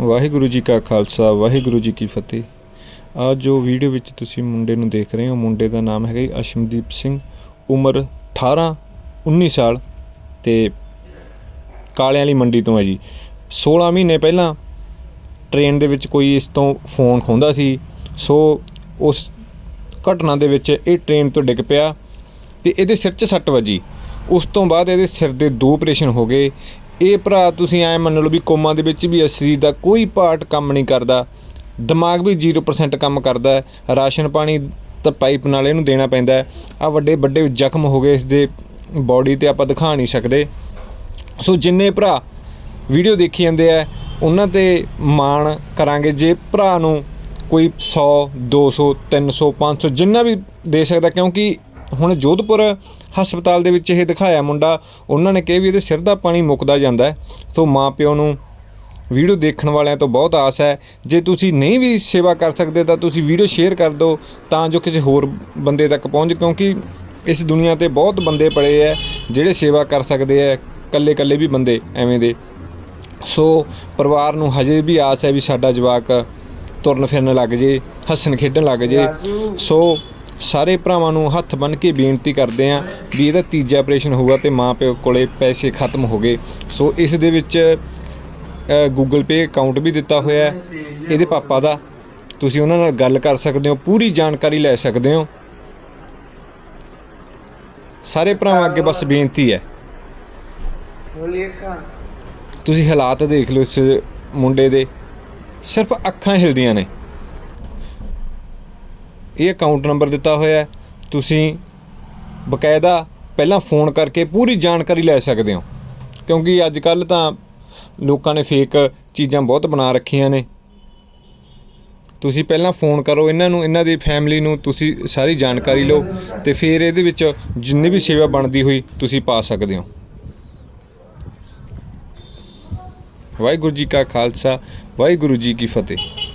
ਵਾਹਿਗੁਰੂ ਜੀ ਕਾ ਖਾਲਸਾ, ਵਾਹਿਗੁਰੂ ਜੀ ਕੀ ਫਤਿਹ। ਆ ਜੋ ਵੀਡੀਓ ਵਿੱਚ ਤੁਸੀਂ ਮੁੰਡੇ ਨੂੰ ਦੇਖ ਰਹੇ ਹੋ। ਮੁੰਡੇ ਦਾ ਨਾਮ ਹੈਗਾ ਜੀ ਅਸ਼ਮਦੀਪ ਸਿੰਘ, ਉਮਰ 18 19 ਸਾਲ ਤੇ ਕਾਲਿਆਂ ਵਾਲੀ ਮੰਡੀ ਤੋਂ ਹੈ ਜੀ। 16 ਮਹੀਨੇ ਪਹਿਲਾਂ ਟ੍ਰੇਨ ਦੇ ਵਿੱਚ ਕੋਈ ਇਸ ਤੋਂ ਫੋਨ ਖੋਂਦਾ ਸੀ। ਸੋ ਉਸ ਘਟਨਾ ਦੇ ਵਿੱਚ ਇਹ ਟ੍ਰੇਨ ਤੋਂ ਡਿੱਗ ਪਿਆ ਤੇ ਇਹਦੇ ਸਿਰ 'ਚ ਸੱਟ ਵੱਜੀ। ਉਸ ਤੋਂ ਬਾਅਦ ਇਹਦੇ ਸਿਰ ਦੇ ਦੋ ਆਪਰੇਸ਼ਨ ਹੋ ਗਏ। ਇਹ ਭਰਾ ਤੁਸੀਂ ਐ ਮੰਨ ਲਓ ਵੀ ਕੋਮਾ ਦੇ ਵਿੱਚ ਵੀ ਹੈ ਸਰੀਰ ਦਾ ਕੋਈ ਪਾਰਟ ਕੰਮ ਨਹੀਂ ਕਰਦਾ। ਦਿਮਾਗ ਵੀ 0% ਕੰਮ ਕਰਦਾ ਹੈ। ਰਾਸ਼ਨ ਪਾਣੀ ਤਾਂ ਪਾਈਪ ਨਾਲ ਇਹਨੂੰ ਦੇਣਾ ਪੈਂਦਾ ਆ ਵੱਡੇ ਵੱਡੇ ਜ਼ਖਮ ਹੋ ਗਏ ਇਸ ਦੇ ਬਾਡੀ ਤੇ ਆਪਾਂ ਦਿਖਾ ਨਹੀਂ ਸਕਦੇ। ਸੋ ਜਿੰਨੇ ਭਰਾ ਵੀਡੀਓ ਦੇਖੀ ਜਾਂਦੇ ਆ, ਉਹਨਾਂ ਤੇ ਮਾਣ ਕਰਾਂਗੇ ਜੇ ਭਰਾ ਨੂੰ ਕੋਈ 100 200 300 500 ਜਿੰਨਾ ਵੀ ਦੇ ਸਕਦਾ, ਕਿਉਂਕਿ ਹੁਣ ਜੋਧਪੁਰ ਹਸਪਤਾਲ ਦੇ ਵਿੱਚ ਇਹ ਦਿਖਾਇਆ ਮੁੰਡਾ ਉਹਨਾਂ ਨੇ ਕਿਹਾ ਵੀ ਇਹਦੇ ਸਿਰ ਦਾ ਪਾਣੀ ਮੁੱਕਦਾ ਜਾਂਦਾ। ਸੋ ਮਾਂ ਪਿਓ ਨੂੰ ਵੀਡੀਓ ਦੇਖਣ ਵਾਲਿਆਂ ਤੋਂ ਬਹੁਤ ਆਸ ਹੈ। ਜੇ ਤੁਸੀਂ ਨਹੀਂ ਵੀ ਸੇਵਾ ਕਰ ਸਕਦੇ ਤਾਂ ਤੁਸੀਂ ਵੀਡੀਓ ਸ਼ੇਅਰ ਕਰ ਦਿਓ ਤਾਂ ਜੋ ਕਿਸੇ ਹੋਰ ਬੰਦੇ ਤੱਕ ਪਹੁੰਚ ਕਿਉਂਕਿ ਇਸ ਦੁਨੀਆ ਤੇ ਬਹੁਤ ਬੰਦੇ ਪੜੇ ਐ ਜਿਹੜੇ ਸੇਵਾ ਕਰ ਸਕਦੇ ਐ ਕੱਲੇ ਕੱਲੇ ਵੀ ਬੰਦੇ ਐਵੇਂ ਦੇ। ਸੋ ਪਰਿਵਾਰ ਨੂੰ ਹਜੇ ਵੀ ਆਸ ਹੈ ਵੀ ਸਾਡਾ ਜਵਾਕ ਤੁਰਨ ਫਿਰਨ ਲੱਗ ਜੇ ਹੱਸਣ ਖੇਡਣ ਲੱਗ ਜੇ। ਸੋ ਸਾਰੇ ਭਰਾਵਾਂ ਨੂੰ ਹੱਥ ਬੰਨ ਕੇ ਬੇਨਤੀ ਕਰਦੇ ਆ ਵੀ ਇਹਦਾ ਤੀਜਾ ਆਪਰੇਸ਼ਨ ਹੋਊਗਾ ਤੇ ਮਾਂ ਪਿਓ ਕੋਲੇ ਪੈਸੇ ਖਤਮ ਹੋ ਗਏ। ਸੋ ਇਸ ਦੇ ਵਿੱਚ ਗੂਗਲ ਪੇ ਅਕਾਊਂਟ ਵੀ ਦਿੱਤਾ ਹੋਇਆ ਹੈ। ਇਹਦੇ ਪਾਪਾ ਦਾ। ਤੁਸੀਂ ਉਹਨਾਂ ਨਾਲ ਗੱਲ ਕਰ ਸਕਦੇ ਹੋ ਪੂਰੀ ਜਾਣਕਾਰੀ ਲੈ ਸਕਦੇ ਹੋ। ਸਾਰੇ ਭਰਾਵਾਂ ਅੱਗੇ ਬਸ ਬੇਨਤੀ ਹੈ। ਤੁਸੀਂ ਹਾਲਾਤ ਦੇਖ ਲਓ ਇਸ ਮੁੰਡੇ ਦੇ। ਸਿਰਫ ਅੱਖਾਂ ਹਿਲਦੀਆਂ ਨੇ। ਇਹ ਅਕਾਊਂਟ ਨੰਬਰ ਦਿੱਤਾ ਹੋਇਆ ਤੁਸੀਂ ਬਕਾਇਦਾ ਪਹਿਲਾਂ ਫੋਨ ਕਰਕੇ ਪੂਰੀ ਜਾਣਕਾਰੀ ਲੈ ਸਕਦੇ ਹੋ। ਕਿਉਂਕਿ ਅੱਜ ਕੱਲ ਤਾਂ ਲੋਕਾਂ ਨੇ ਫੇਕ ਚੀਜ਼ਾਂ ਬਹੁਤ ਬਣਾ ਰੱਖੀਆਂ ਨੇ। ਤੁਸੀਂ ਪਹਿਲਾਂ ਫੋਨ ਕਰੋ, ਇਹਨਾਂ ਨੂੰ, ਇਹਨਾਂ ਦੀ ਫੈਮਿਲੀ ਨੂੰ ਤੁਸੀਂ ਸਾਰੀ ਜਾਣਕਾਰੀ ਲਓ ਤੇ ਫਿਰ ਇਹਦੇ ਵਿੱਚ ਜਿੰਨੀ ਵੀ ਸੇਵਾ ਬਣਦੀ ਹੋਈ ਤੁਸੀਂ ਪਾ ਸਕਦੇ ਹੋ। ਵਾਹਿਗੁਰੂ ਜੀ ਕਾ ਖਾਲਸਾ, ਵਾਹਿਗੁਰੂ ਜੀ ਕੀ ਫਤਿਹ।